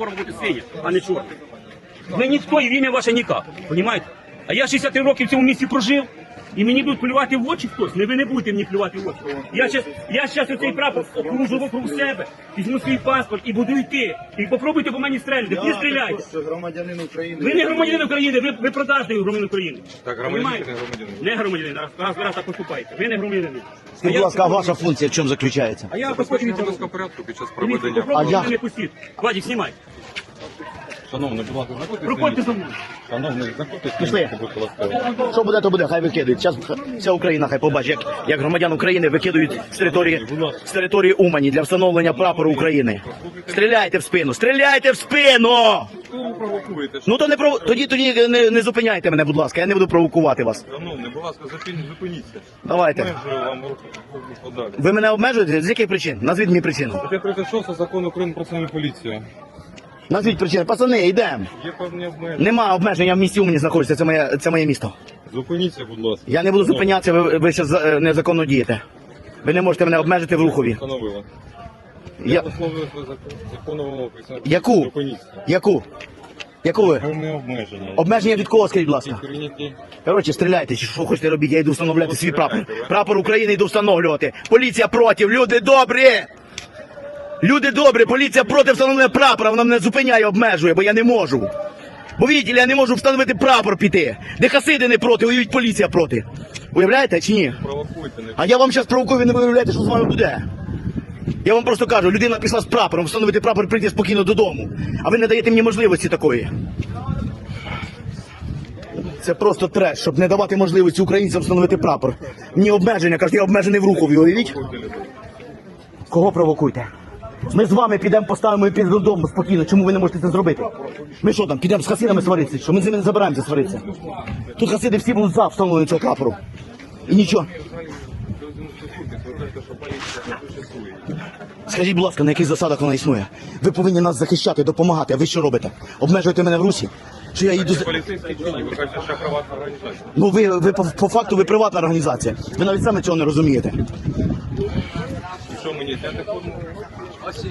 форма бути синя, а не чорна. Ви ніхто і в ім'я ваше ніяк, понімаєте? А я 63 роки в цьому місті прожив, і мені будуть плювати в очі хтось. Не ви не будете мені плювати в очі. Я щас, я щас оцей прапор кружу вокруг себе, візьму свій паспорт і буду йти. І попробуйте по мені стрельнути. Не стріляйте. Громадянин України. Ви не громадянин України, ви, ви продажний громадянин України. Так, громадянин Понімаєте? не громадянин? Не громадянин, раз, раз, раз так поступаєте. Ви не громадянин. Скажіть, будь ласка, а ваша функція в чому заключається? А я Забезпечення хочу громадського порядку під час проведення. попробуйте А я- мене пустіть. Владик, знімай. Шановний, будь ласка, знаходьтесь. Проходьте за мною. Шановний, знаходьтесь. Пішли. Що буде, то буде, хай викидують. Зараз вся Україна хай побачить, як, як громадян України викидують з території, з території Умані для встановлення прапору України. Стріляйте в спину, стріляйте в спину! Ну то не пров... тоді тоді не, не зупиняйте мене, будь ласка, я не буду провокувати вас. Шановний, будь ласка, зупиніться. Давайте. Межую вам руку подалі. Ви мене обмежуєте? З яких причин? Назвіть мені причину. Стаття 36 закон України про національну поліцію. Назвіть причини. Пацани, йдемо. Є певні обмеження. Нема обмеження в місті Умані знаходиться, це моє, це моє місто. Зупиніться, будь ласка. Я не буду зупинятися, ви, ви зараз е, незаконно дієте. Ви не можете мене обмежити в рухові. Встановили. Я... Висловлюю законну вимогу. Яку? Зупиніться. Яку? Яку ви? Певне обмеження. Обмеження від кого, скажіть, будь ласка? Прийняті. Коротше, стріляйте, чи що хочете робити, я йду встановляти свій прапор. Прапор України йду встановлювати. Поліція проти, люди добрі! Люди добрі, поліція проти встановлення прапора, вона мене зупиняє, обмежує, бо я не можу. Бо видите, я не можу встановити прапор піти. Де хасиди не проти, воюють поліція проти. Уявляєте чи ні? Провокуйте, не А я вам зараз провокую, ви не виявляєте, що з вами буде. Я вам просто кажу, людина пішла з прапором, встановити прапор прийти спокійно додому. А ви не даєте мені можливості такої. Це просто треш, щоб не давати можливості українцям встановити прапор. Мені обмеження, кажуть, я обмежений в рухові, уявіть? Кого провокуйте? Ми з вами підемо, поставимо і підемо додому спокійно. Чому ви не можете це зробити? Ми що там, підемо з хасидами сваритися? Що ми з ними не забираємося сваритися? Тут хасиди всі будуть за встановлення цього прапору. І нічого. Скажіть, будь ласка, на яких засадах вона існує? Ви повинні нас захищати, допомагати. А ви що робите? Обмежуєте мене в русі? Чи я їду з... Поліцейські? Ви кажете, що приватна організація. Ну ви, ви по, по факту ви приватна організація. Ви навіть самі цього не розумієте. І що мені зняти форму?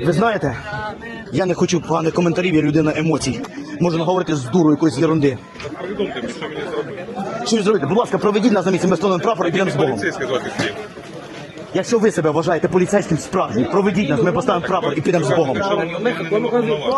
Ви знаєте, я не хочу поганих коментарів, я людина емоцій. Можу наговорити з дурою якоїсь ерунди. Що зробити. Що ви зробите? Будь ласка, проведіть нас на місці, ми встановимо прапор і підемо з Богом. Якщо ви себе вважаєте поліцейським справжнім, проведіть нас, ми поставимо прапор і підемо з Богом.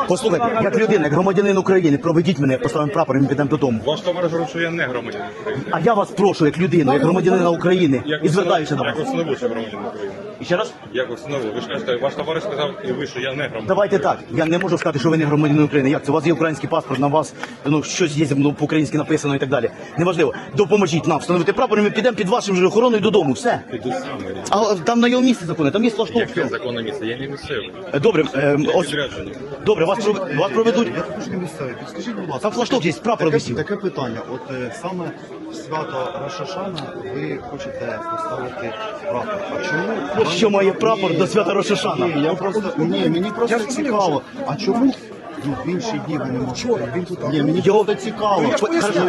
Послухайте, як людина, як громадянин України, проведіть мене, поставимо прапор і ми підемо додому. Ваш товариш говорить, що я не громадянин України. А я вас прошу, як людину, як громадянина України, і звертаюся до вас. Як встановили, що громадянин України? І ще раз? Як встановили? Ви ж кажете, ваш товариш сказав, і ви, що я не громадянин. Давайте так. Я не можу сказати, що ви не громадянин України. Як це? У вас є український паспорт, на вас ну щось є ну, по-українськи написано і так далі. Неважливо. Допоможіть нам встановити прапор, і ми підемо під вашим же охороною додому. Все. Піду саме. Там на його місці закони, там є флажок. Яке законне місце? Я не місцевий. Е, Добре, е, ось добре, вас пров- вас проведуть. Я трошки місцевий. Підскажіть, будь ласка. Там флажок є, прапор Таке, висів. таке питання. От е, саме в свято Рошашана ви хочете поставити прапор. А чому? Ось що має прапор до свята Рошашана. Ні, я просто ні, мені просто цікаво. А чому? Ну, в інші дні ви не можете. Він тут ні, мені Його просто цікаво.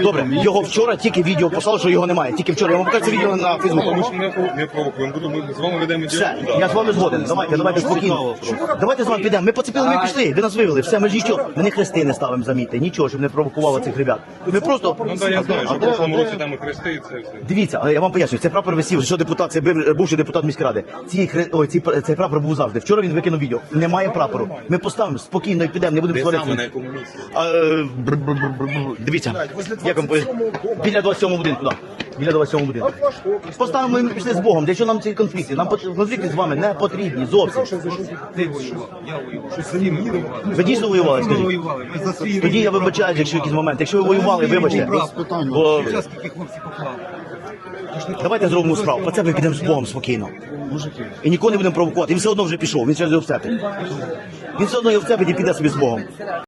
Добре, його вчора тільки відео послали, що його немає. Тільки вчора. Я вам покажу це відео на Ми ж не пров- не провокуємо. Буду- Ми з вами ведемо Все, діалог. я з вами згоден. Давайте, давайте спокійно. Давайте з вами підемо. Ми поцепили, ми пішли. Ви нас вивели. Все, ми ж нічого. Ми не хрести не ставимо заміти. Нічого, щоб не провокувало цих ребят. Ми просто. Ну так, я знаю, що в прошлому році там і хрести, і це все. Дивіться, але я вам пояснюю, це прапор висів, що депутат, це бив- бувший депутат міськради. Ці, хре- ой, ці, цей прапор був завжди. Вчора він викинув відео. Немає прапору. Ми поставимо спокійно і підемо, не будемо Де саме, на якому місці? А, е, бр- бр- бр- бр- бр- Дивіться, як вам поясню? біля 27 будинку, так. Біля 27 будинку. Поставимо і ми пішли з Богом. Для чого нам ці конфлікти? Нам пот- конфлікти з вами не потрібні зовсім. Ви дійсно воювали, скажіть? Тоді я вибачаюсь, якщо якісь моменти. Якщо ви воювали, вибачте. питань Бо... Давайте зробимо справу. По це ми підемо з Богом спокійно. І нікого не будемо провокувати. Він все одно вже пішов, він через його вцепить. Він все одно його вцепить і піде собі з Богом.